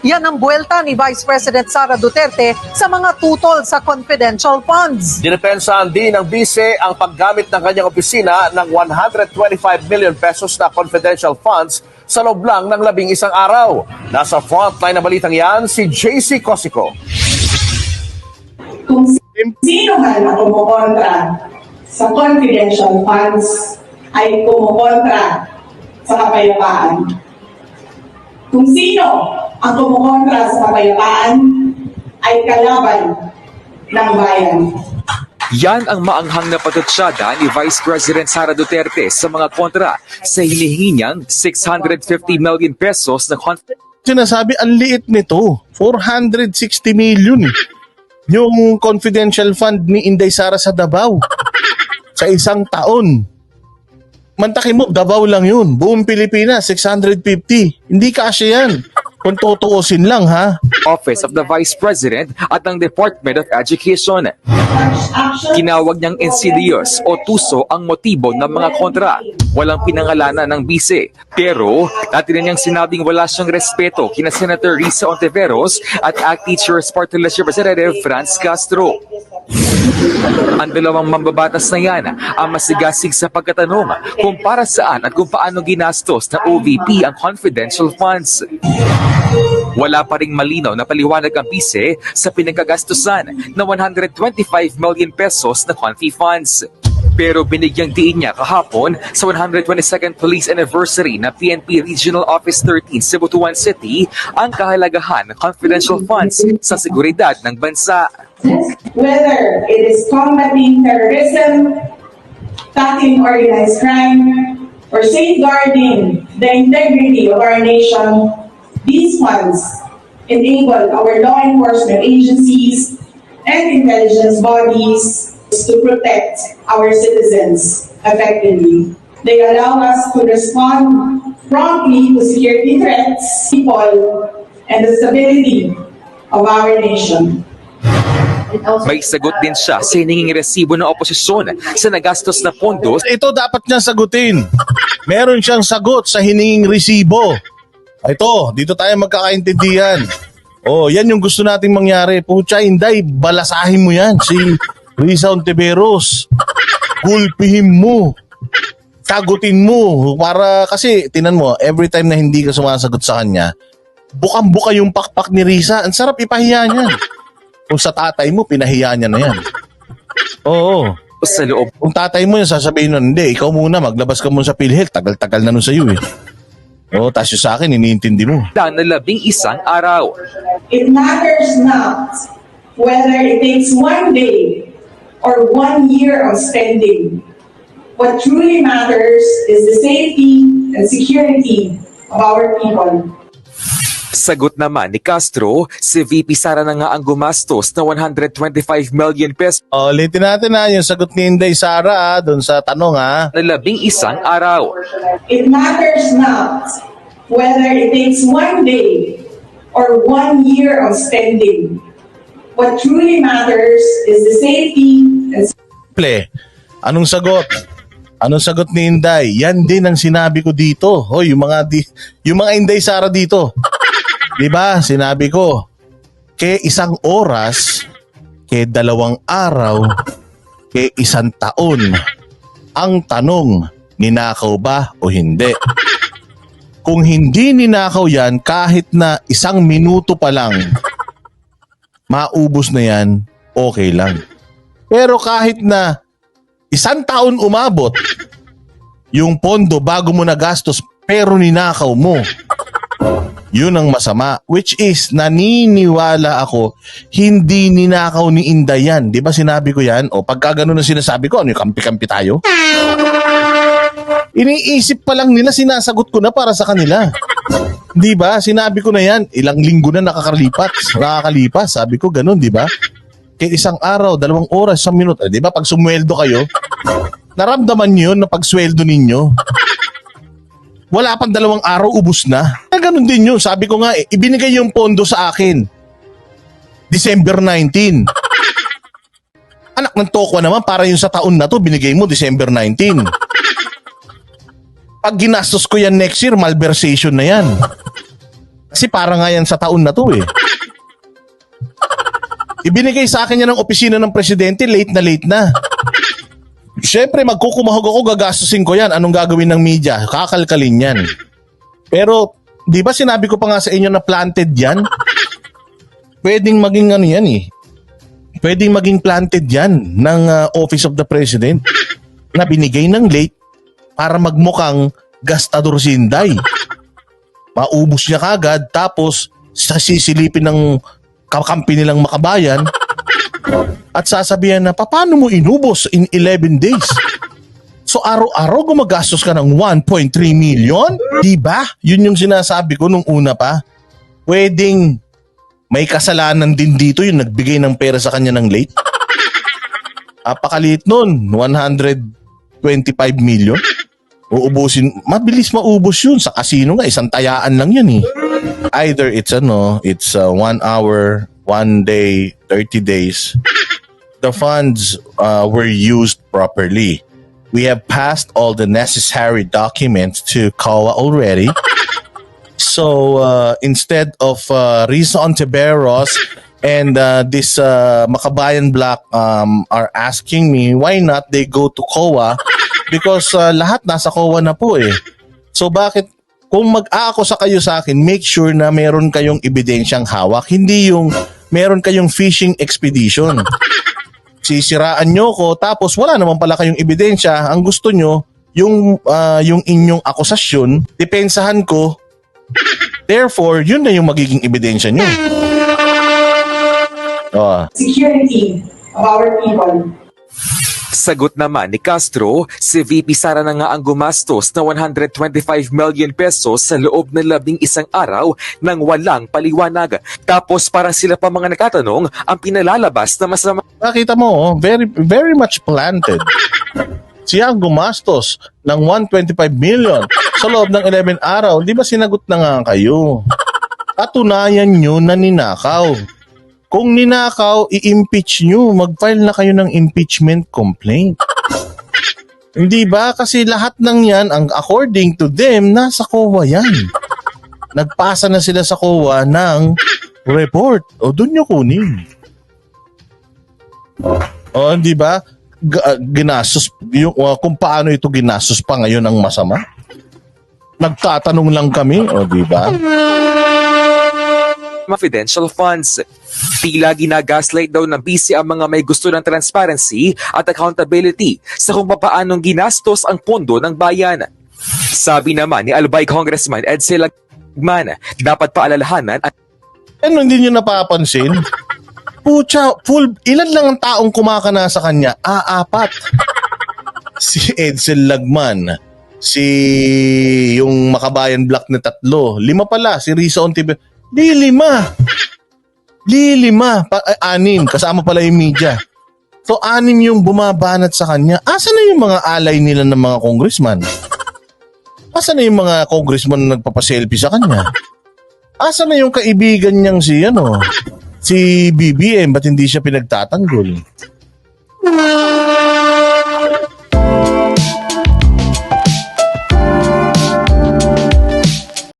Yan ang buwelta ni Vice President Sara Duterte sa mga tutol sa confidential funds. Dinepensahan din ng bise ang paggamit ng kanyang opisina ng 125 million pesos na confidential funds sa loob lang ng labing isang araw. Nasa frontline na balitang yan si JC Cosico. kung sino man ang kumukontra sa confidential funds ay kumukontra sa kapayapaan. Kung sino ang kumukontra sa kapayapaan ay kalaban ng bayan. Yan ang maanghang na patutsyada ni Vice President Sara Duterte sa mga kontra sa hinihingi niyang 650 million pesos na sinasabi, ang liit nito. 460 million. Yung confidential fund ni Inday Sara sa Davao. Sa isang taon. Mantakin mo, Davao lang yun. Buong Pilipinas, 650. Hindi kasya yan. Kung tutuusin lang, ha? Office of the Vice President at ng Department of Education. Tinawag niyang insidious o tuso ang motibo ng mga kontra. Walang pinangalanan ng bise. Pero, dati na niyang sinabing wala siyang respeto kina Senator Risa Ontiveros at ACT Teachers Party Representative Franz Castro. Ang dalawang mambabatas na yan ang masigasig sa pagkatanong kung para saan at kung paano ginastos ng OVP ang confidential funds. Wala pa ring malinaw na paliwanag ang bise sa pinagkagastusan na 125 million pesos na confi funds. Pero binigyang diin niya kahapon sa 122nd Police Anniversary na PNP Regional Office 13 Cebutuan City ang kahalagahan ng confidential funds sa seguridad ng bansa. Whether it is combating terrorism, tackling organized crime, or safeguarding the integrity of our nation, these funds enable our law enforcement agencies and intelligence bodies to protect our citizens effectively. They allow us to respond promptly to security threats, people, and the stability of our nation. May sagot din siya sa hininging resibo ng oposisyon sa nagastos na pondo Ito dapat niya sagutin. Meron siyang sagot sa hininging resibo. Ito, dito tayo magkakaintindihan. Oh, yan yung gusto nating mangyari. Pucha, Inday, balasahin mo yan. Si Risa Ontiveros. Gulpihin mo. Sagutin mo. Para, kasi, tinan mo, every time na hindi ka sumasagot sa kanya, bukang-buka yung pakpak ni Risa. Ang sarap ipahiya niyan. Kung sa tatay mo, pinahiya niya na yan. Oo. sa loob Kung tatay mo yung sasabihin nun, hindi, ikaw muna, maglabas ka muna sa PhilHealth. Tagal-tagal na nun sa'yo eh. Oo, tapos yung sa akin, iniintindi mo. na labing isang araw. It matters not whether it takes one day or one year of spending. What truly matters is the safety and security of our people. Sagot naman ni Castro, si VP Sara na nga ang gumastos na 125 million pesos O, ulitin natin ha, yung sagot ni Inday Sara ha, doon sa tanong ha. na labing isang araw. It matters not whether it takes one day or one year of spending. What truly matters is the safety and Ple, anong sagot? Anong sagot ni Inday? Yan din ang sinabi ko dito. Hoy, yung mga di, yung mga Inday Sara dito. 'Di ba? Sinabi ko, ke isang oras, ke dalawang araw, ke isang taon. Ang tanong, ninakaw ba o hindi? Kung hindi ninakaw yan, kahit na isang minuto pa lang, maubos na yan, okay lang. Pero kahit na isang taon umabot yung pondo bago mo nagastos pero ninakaw mo, yun ang masama. Which is, naniniwala ako, hindi ninakaw ni Inday yan. Di ba sinabi ko yan? O pagka ganun ang sinasabi ko, ano yung kampi-kampi tayo? Iniisip pa lang nila, sinasagot ko na para sa kanila. Di ba? Sinabi ko na yan. Ilang linggo na nakakalipat. Nakakalipas. Sabi ko ganun, di ba? Kaya isang araw, dalawang oras, isang minuto. Di ba? Pag sumweldo kayo, naramdaman nyo na pagsweldo ninyo. Wala pang dalawang araw, ubus na. Na ganun din yun. Sabi ko nga, eh, ibinigay yung pondo sa akin. December 19. Anak ng tokwa naman, para yung sa taon na to, binigay mo December 19. Pag ginastos ko yan next year, malversation na yan. Kasi para nga yan sa taon na to eh. Ibinigay sa akin yan ng opisina ng presidente, late na late na. Siyempre, magkukumahog ako, gagastusin ko yan. Anong gagawin ng media? Kakalkalin yan. Pero, di ba sinabi ko pa nga sa inyo na planted yan? Pwedeng maging ano yan eh. Pwedeng maging planted yan ng uh, Office of the President na binigay ng late para magmukhang gastador si Inday. Maubos niya kagad tapos sisilipin ng kakampi nilang makabayan at sasabihan na paano mo inubos in 11 days? So araw-araw gumagastos ka ng 1.3 million? Di ba? Yun yung sinasabi ko nung una pa. Pwedeng may kasalanan din dito yung nagbigay ng pera sa kanya ng late. Apakaliit nun, 125 million. Uubusin, mabilis maubos yun. Sa casino nga, isang tayaan lang yun eh. Either it's ano, it's uh, one hour, one day, 30 days. The funds uh, were used properly. We have passed all the necessary documents to COA already. So uh, instead of uh, Risa Ontiveros and uh, this uh, Makabayan Black um, are asking me why not they go to COA because uh, lahat nasa COA na po eh. So bakit kung mag-aako sa kayo sa akin, make sure na meron kayong ebidensyang hawak, hindi yung meron kayong fishing expedition. Sisiraan nyo ko tapos wala naman pala kayong ebidensya. Ang gusto nyo, yung ah, yung inyong akusasyon, depensahan ko Therefore, yun na yung magiging ebidensya nyo. Oh, security of our people. Sagot naman ni Castro, si VP Sara na nga ang gumastos na 125 million pesos sa loob ng labing isang araw nang walang paliwanag. Tapos parang sila pa mga nagtatanong ang pinalalabas na masama nakita mo, oh, very very much planted. Siya ang gumastos ng 125 million sa loob ng 11 araw. Di ba sinagot na nga kayo? Katunayan nyo na ninakaw. Kung ninakaw, i-impeach nyo. Mag-file na kayo ng impeachment complaint. Hindi ba? Kasi lahat ng yan, ang according to them, nasa COA yan. Nagpasa na sila sa COA ng report. O, doon nyo kunin. O, di ba? G- uh, ginastos, yung, uh, kung paano ito ginastos pa ngayon ang masama. Nagtatanong lang kami, o di ba? Confidential funds. Tila ginagaslight daw ng BC ang mga may gusto ng transparency at accountability sa kung papaanong ginastos ang pondo ng bayan. Sabi naman ni Albay Congressman Ed Silagman, dapat paalalahanan ang Ano hindi nyo napapansin? Pucha, full, ilan lang ang taong kumakana sa kanya? Ah, apat. Si Edsel Lagman, si yung Makabayan Black na tatlo, lima pala, si Risa Ontiveros. Di lima. Di lima. Pa, ay, anim. Kasama pala yung media. So, anim yung bumabanat sa kanya. Asa na yung mga alay nila ng mga congressman? Asa na yung mga congressman na nagpapaselfie sa kanya? Asa na yung kaibigan niyang si, ano, si BBM? Ba't hindi siya pinagtatanggol?